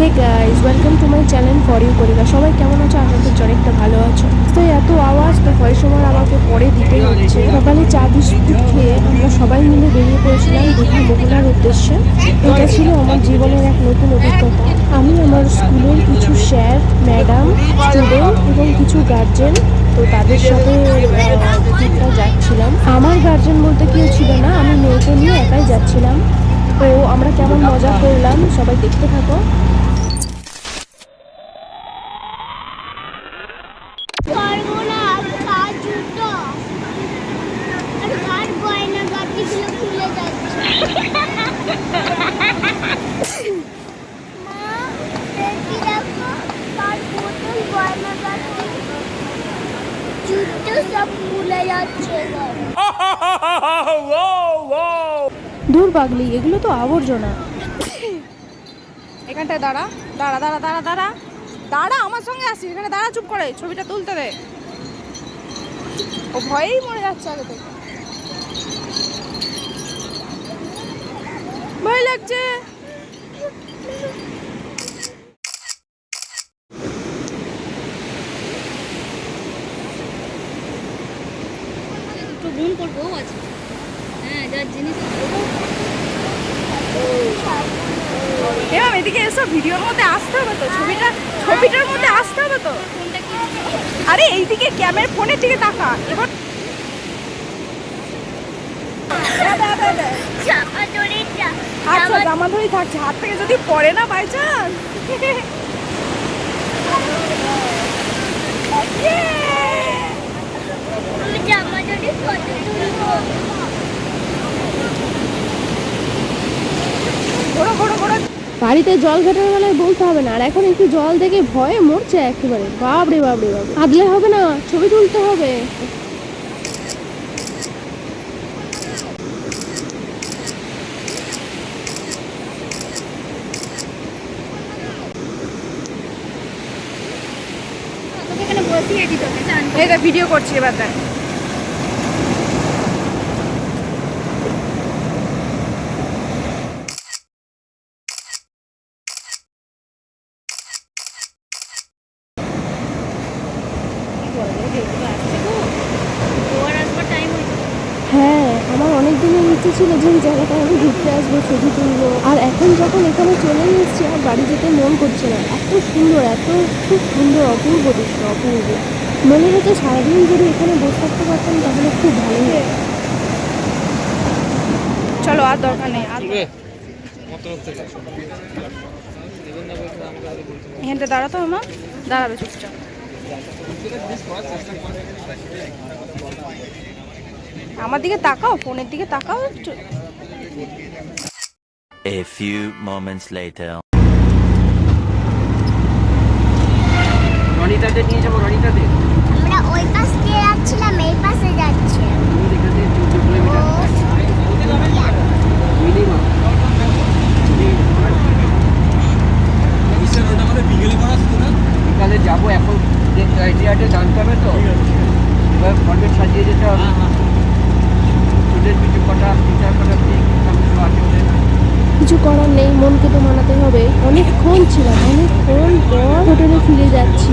Hey guys welcome to my channel for you করিকা সবাই কেমন আছো? আশা করছি অনেকটা ভালো আছো। তো এত আওয়াজ, তো কয় সময় আমাকে পরে দিতে হচ্ছে। সকালে চা, বিস্কুট খেয়ে আমরা সবাই মিলে বেরিয়ে পড়েছিলাম দীঘা মোহনার উদ্দেশ্যে। এটা ছিল আমার জীবনের এক নতুন অভিজ্ঞতা। আমি আমার স্কুলের কিছু স্যার ম্যাডাম, স্টুডেন্ট এবং কিছু গার্জেন, তো তাদের সাথে যাচ্ছিলাম। আমার গার্জেন বলতে কেউ ছিল না, আমি মেয়েকে নিয়ে একাই যাচ্ছিলাম। তো আমরা কেমন মজা করলাম, সবাই দেখতে থাকো পারব না আর কাজ জুতো আর কার গয়না গাটিগুলো খুলে যাচ্ছে মা দেখি দেখো কার বোতল গয়না গাটি জুতো খুলে যাচ্ছে। দূর পাগলি এগুলো তো আবর্জনা। এখানটায় দাঁড়া দাঁড়া দাঁড়া দাঁড়া দাঁড়া। দাঁড়া আমার সঙ্গে আসি এখানে দাঁড়া চুপ করে ছবিটা তুলতে দে। ও ভয়েই মরে যাচ্ছে আগে থেকে। ভয় লাগছে। বোন করব আছে। হ্যাঁ যার জিনিস এবার এদিকে এসব ভিডিওর মধ্যে আসতে হবে তো, ছবিটা, ছবিটার মধ্যে আসতে হবে তো। আরে, এইদিকে ক্যামেরা, ফোনের দিকে তাকা এবার আচ্ছা জামা- ধরেই থাকছে। হাত থেকে যদি পড়ে না বাই চান্স বাড়িতে জল ঘাটার বেলায় বলতে হবে না আর এখন একটু জল দেখে ভয়ে মরছে একেবারে। বাবরে বাবরে বাবরে আদলে হবে না ছবি তুলতে হবে। ভিডিও করছি এবার দেখ। ছিল যে এই জায়গাটা আমি ঘুরতে আসব ছবি তুলবো। আর এখন যখন এখানে চলে এসেছি আর বাড়ি যেতে মন করছে না এত সুন্দর এত খুব সুন্দর অপূর্ব দৃশ্য অপূর্ব। মনে হচ্ছে সারাদিন যদি এখানে বসে থাকতে পারতাম তাহলে খুব ভালো হতো। চলো আর দরকার নেই আর এখানটা দাঁড়াতো আমার। দাঁড়াবে চুপচাপ। আমার দিকে তাকাও ফোনের দিকে তাকাও একটু A few moments later. রনিতাদের নিয়ে যাব রনিতাতে আমরা ওই পাশ দিয়ে যাচ্ছিলাম এই পাশে যাচ্ছি এখান থেকে চৌদ্দ কিলোমিটার মিনিমাম বিকালে যাব এখন যে ক্রাইটেরিয়াটা জানতে হবে তো এবার ফর্মেট সাজিয়ে যেতে হবে ওদের কিছু কটা টিচার কটা দিক আছে ওদের কিছু মনকে তো মানাতে হবে। অনেকক্ষণ ছিলাম, অনেকক্ষণ পর হোটেলে ফিরে যাচ্ছি।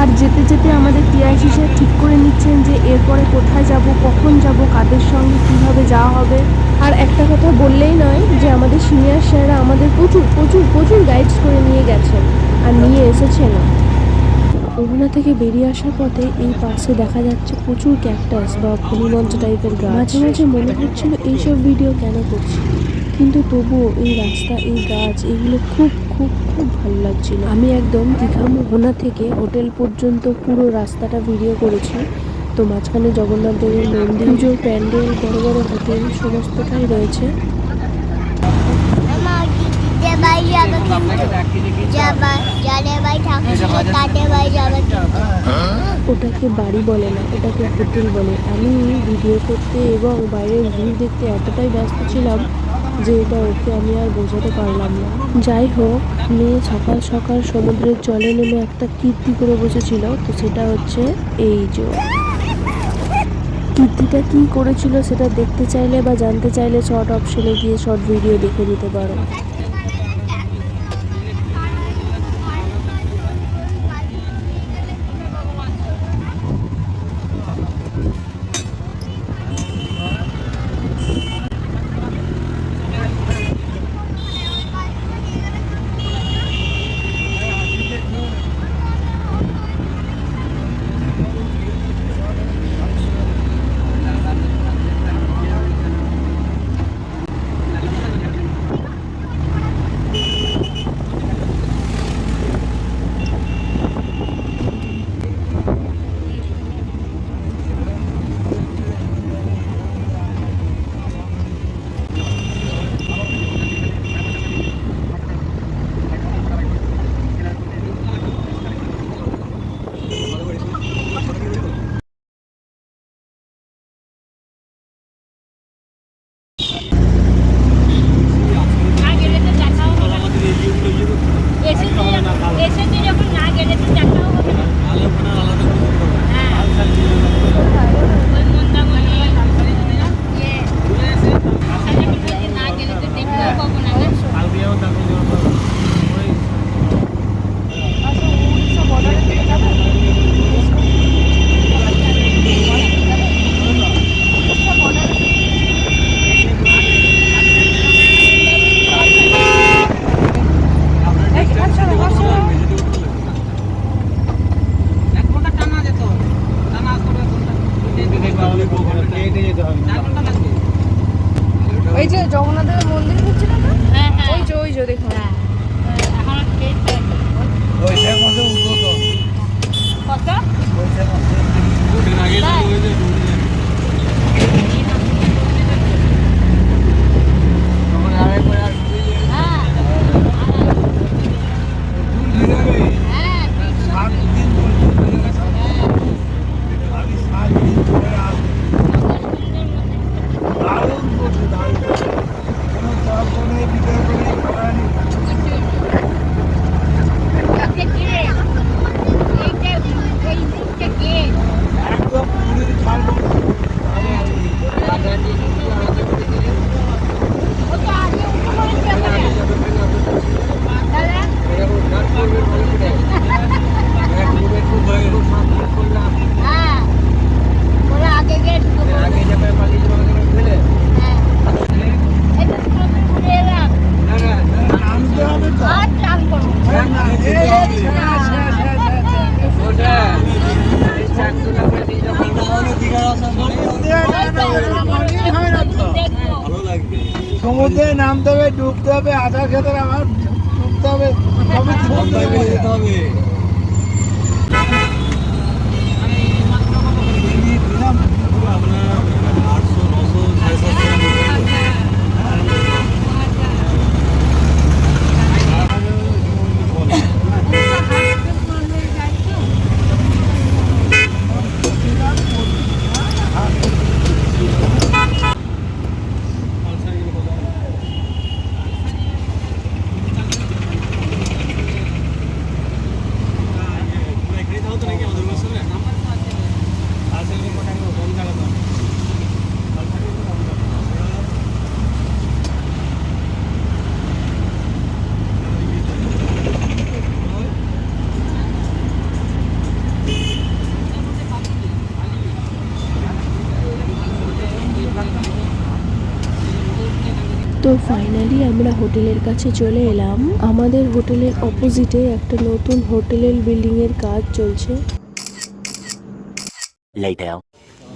আর যেতে যেতে আমাদের টিআইসি স্যার ঠিক করে নিচ্ছেন যে এরপরে কোথায় যাব, কখন যাব, কাদের সঙ্গে কীভাবে যাওয়া হবে। আর একটা কথা বললেই নয় যে আমাদের সিনিয়র স্যাররা আমাদের প্রচুর প্রচুর প্রচুর গাইডস করে নিয়ে গেছেন আর নিয়ে এসেছেন। ওখানা থেকে বেরিয়ে আসার পথে এই পাশে দেখা যাচ্ছে প্রচুর ক্যাকটাস বা ফলিমঞ্চ টাইপের গাছ। মাঝে মাঝে মনে হচ্ছিল এইসব ভিডিও কেন করছি? কিন্তু তবুও এই রাস্তা এই গাছ এগুলো খুব খুব খুব ভালো লাগছিল। আমি একদম দীঘা মোহনা থেকে হোটেল পর্যন্ত পুরো রাস্তাটা ভিডিও করেছি। তো মাঝখানে জগন্নাথ দেবের মন্দির পুজোর প্যান্ডেল বড় বড় হোটেল সমস্তটাই রয়েছে। ওটাকে বাড়ি বলে না ওটাকে হোটেল বলে। আমি ভিডিও করতে এবং বাইরের ভিউ দেখতে এতটাই ব্যস্ত ছিলাম যে এটা ওকে আমি আর বোঝাতে পারলাম না। যাই হোক, মেয়ে সকাল সকাল সমুদ্রের জলে নেমে একটা কীর্তি করে বসেছিল, তো সেটা হচ্ছে এই যে কীর্তিটা কী করেছিল সেটা দেখতে চাইলে বা জানতে চাইলে শর্ট অপশনে গিয়ে শর্ট ভিডিও দেখে নিতে পারো। সমুদ্রে নামতে হবে ডুবতে হবে আধার খেতে আমার ডুবতে হবে তবে সমুদ্রে যেতে হবে তো ফাইনালি আমরা হোটেলের কাছে চলে এলাম। আমাদের হোটেলের অপোজিটে একটা নতুন হোটেলের বিল্ডিং এর কাজ চলছে।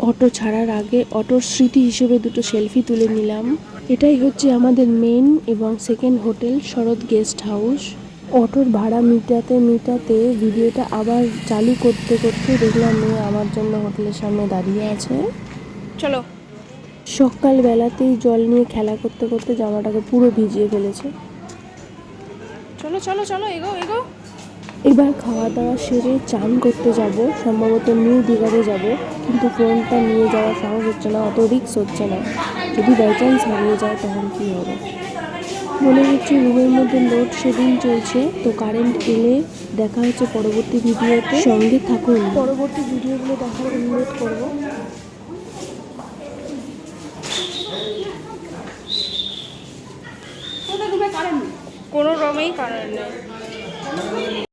অটো ছাড়ার আগে অটোর স্মৃতি হিসেবে দুটো সেলফি তুলে নিলাম। এটাই হচ্ছে আমাদের মেন এবং second hotel Sharat guest house অটোর ভাড়া মিটাতে মিটাতে ভিডিওটা আবার চালু করতে করতে দেখলাম মেয়ে আমার জন্য হোটেলের সামনে দাঁড়িয়ে আছে। চলো। সকালবেলাতেই জল নিয়ে খেলা করতে করতে জামাটাকে পুরো ভিজিয়ে ফেলেছে। চলো চলো চলো এগো এগো। এবার খাওয়া দাওয়া সেরে চান করতে যাব সম্ভবত নিউ দীঘাতে যাব কিন্তু ফোনটা নিয়ে যাওয়ার সাহস হচ্ছে না অত রিক্স হচ্ছে না। যদি বাই চান্স হারিয়ে যায় তখন কী হবে? মনে হচ্ছে রুমের মধ্যে লোড শেডিং চলছে তো কারেন্ট এলে দেখা হচ্ছে পরবর্তী ভিডিওতে। সঙ্গে থাকুন। পরবর্তী ভিডিওগুলো দেখার অনুরোধ করব। কোনো রমেই কারণ নেই।